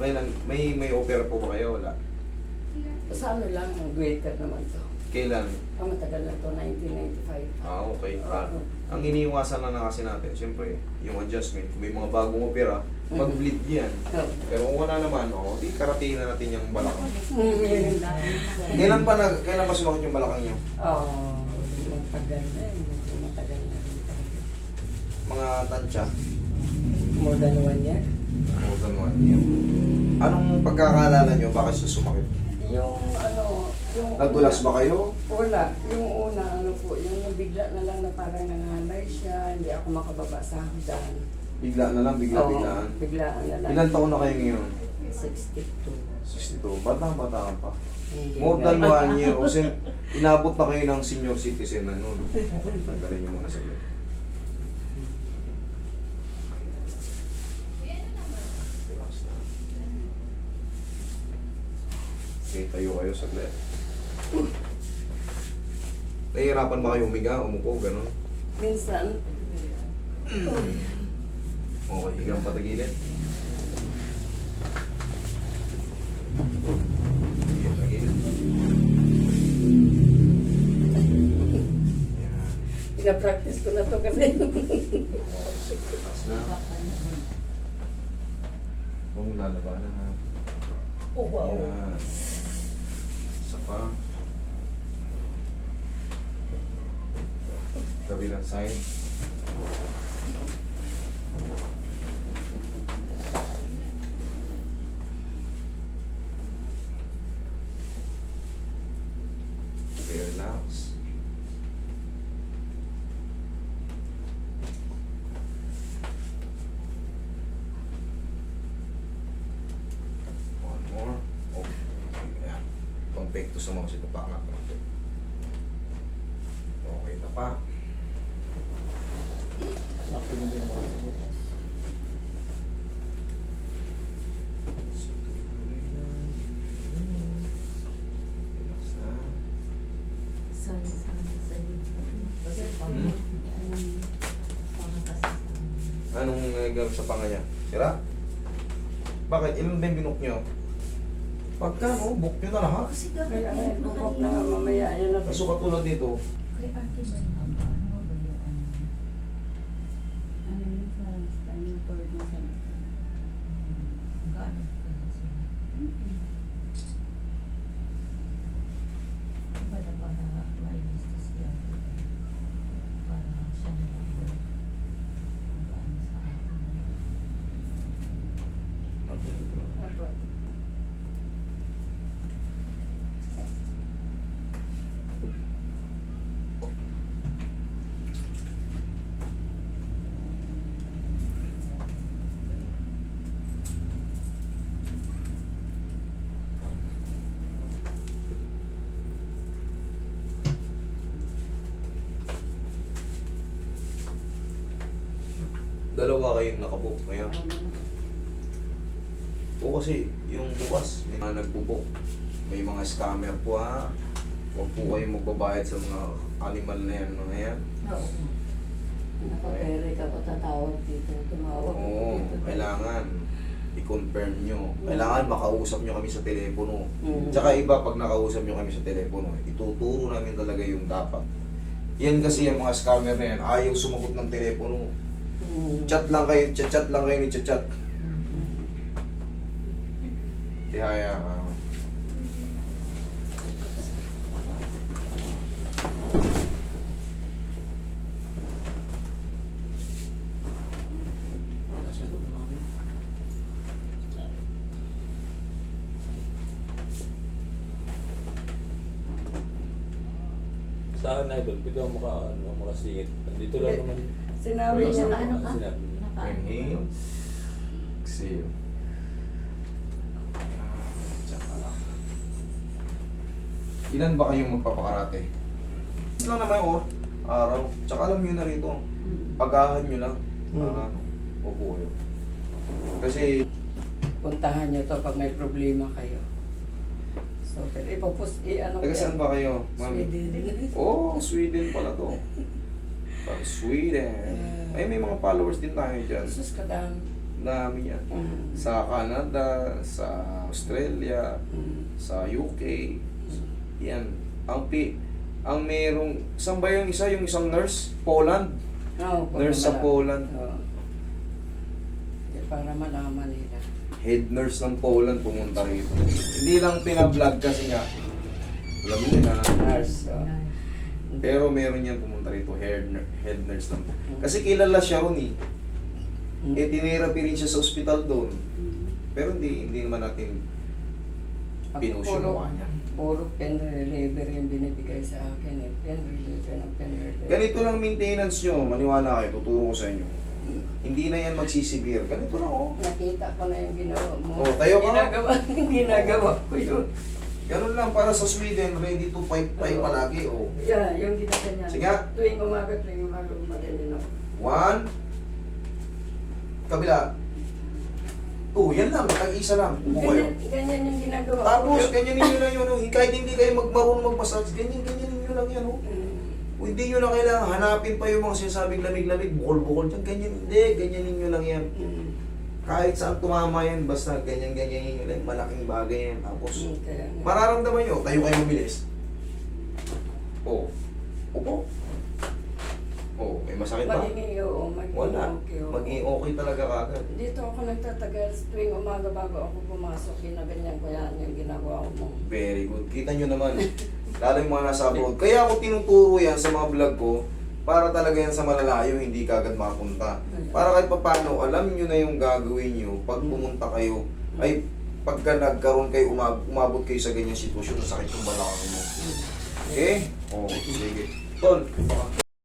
Kailan, may, may opera po ba kayo? Wala. Sa ano lang, greater naman to. Kailan? Ah, matagal na to, 1995. Ah, okay. Ah, Oo. ang iniiwasan na na kasi natin, siyempre, yung adjustment. Kung may mga bagong opera, mag-bleed yan. Pero kung wala naman, oh, di karating na natin yung balakang. Mm, yun. Kailan pa nag, kailan pa sumakit yung balakang nyo? Oo, matagal na eh. Matagal na. Mga tansya? More than one year. More than one year. Anong pagkakaalala nyo? Bakit siya sumakit? Yung ano, yung... Nadulas ba kayo? Wala. Yung una, ano po, yung bigla na lang na parang nanganay siya, hindi ako makababa sa hagdan. Bigla na lang, bigla Oo, biglaan. Biglaan na lang. Ilan taon na kayo ngayon? 62. 62. Bata-bata ka pa. More than one year. O sin, inabot na kayo ng senior citizen na noon. Tanggalin nyo muna sa Relax na. Okay, tayo kayo saglit. Nahihirapan ba kayo humiga, umupo, gano'n? Minsan, Okay, higang patagilid. Pinapractice ko na to kasi. Na. Huwag lalabanan ha. oh, wow. Yan. Pa. Kabilang side. Okay, relax. One more. Okay. Ayan. Pampekto sa mga sitapangat natin. Okay na pa. Na. Anong nagawin sa panga niya? Sira? Bakit? Ilan ba yung binok nyo? Pagka, no, book nyo na lahat. Kaya ay, na mamaya. Yan na. Kaso katulad dito, dalawa kayong nakabook ngayon. O kasi, yung bukas, may mga nagbubook. May mga scammer po ha. Huwag po kayong magbabayad sa mga animal na yan, mga yan. Nakapere ka pa tatawag dito. Tumawag Oo, dito. kailangan i-confirm nyo. Kailangan makausap nyo kami sa telepono. Mm. Tsaka iba, pag nakausap nyo kami sa telepono, ituturo namin talaga yung dapat. Yan kasi yung mga scammer na yan, ayaw sumagot ng telepono. Chat lang kayo, chat-chat lang kayo ni chat-chat. Tihaya ka. Sa akin, idol, bigyan mo maka, ano, makasingit. Dito lang naman. Sinabi niya. Ano ka? Inhale. Exhale. Ilan ba kayong magpapakarate? Ito lang naman yung araw. Tsaka alam nyo na rito. Pagahan nyo lang. Para upo kayo. Kasi Puntahan niyo to pag may problema kayo. So, pero ipopus, i-ano taga saan ba kayo, mami? Sweden. Oh, Sweden pala to. Pag Sweden. Ay, may mga followers din tayo dyan. Jesus ka dami. Yan. Mm. Sa Canada, sa Australia, Mm. sa UK. Yan. Ang pi ang merong saan ba yung isa yung isang nurse Poland para nurse sa Poland. Di, para malaman nila. head nurse ng Poland pumunta rito hindi lang pina-vlog kasi nga alam niyo na Nurse. Oo. pero meron yan pumunta rito head, head nurse lang kasi kilala siya ron eh Mm. eh tinerapi rin siya sa ospital doon pero hindi hindi naman natin mukha niya Puro pen reliever yung binibigay sa akin eh. Pen reliever ng pen reliever. ganito lang maintenance nyo maniwala kayo tuturo ko sa inyo hindi na yan magsisibir ganito lang oh Nakita ko na yung ginawa mo. Oh, tayo ka. Ginagawa, ginagawa ko yun. Ganun lang para sa Sweden, ready to fight tayo palagi. Oh. Yeah, yung ginagawa Sige nga. Tuwing umaga, tuwing umaga, umaga din ako. One. Kabila. Oh, yan lang. Tag-isa lang. Upo kayo. Ganyan, ganyan yung ginagawa ko. Tapos, ganyan ninyo lang yun. Oh. Kahit hindi kayo magmarunong mag-massage, ganyan, ganyan ninyo lang yan. Oh. Mm. Hindi nyo na kailangan hanapin pa yung mga sinasabing lamig-lamig, bukol-bukol. Ganyan, hindi. Ganyan ninyo lang yan. Mm. Kahit saan tumama yan, basta ganyan-ganyan ninyo lang. Malaking bagay yan. Tapos, Mm, mararamdaman nyo, tayo kayo mabilis. Oh. Upo. Oh, may masakit ba? Magiging oo, magiging Wala. okay. oo. Maging okay talaga kagad. Dito ako nagtatagal tuwing umaga bago ako pumasok. Ginaganyan ko yan yung ginagawa ko mo. Very good. Kita nyo naman. Lalo yung mga nasa abroad. Kaya ako tinuturo yan sa mga vlog ko para talaga yan sa malalayo, hindi kagad mapunta. Para kahit papano, alam nyo na yung gagawin nyo pag pumunta kayo. Ay, pagka nagkaroon kayo, umab- umabot kayo sa ganyang sitwasyon, sakit yung balakang mo. Okay? Oh, sige. Tol,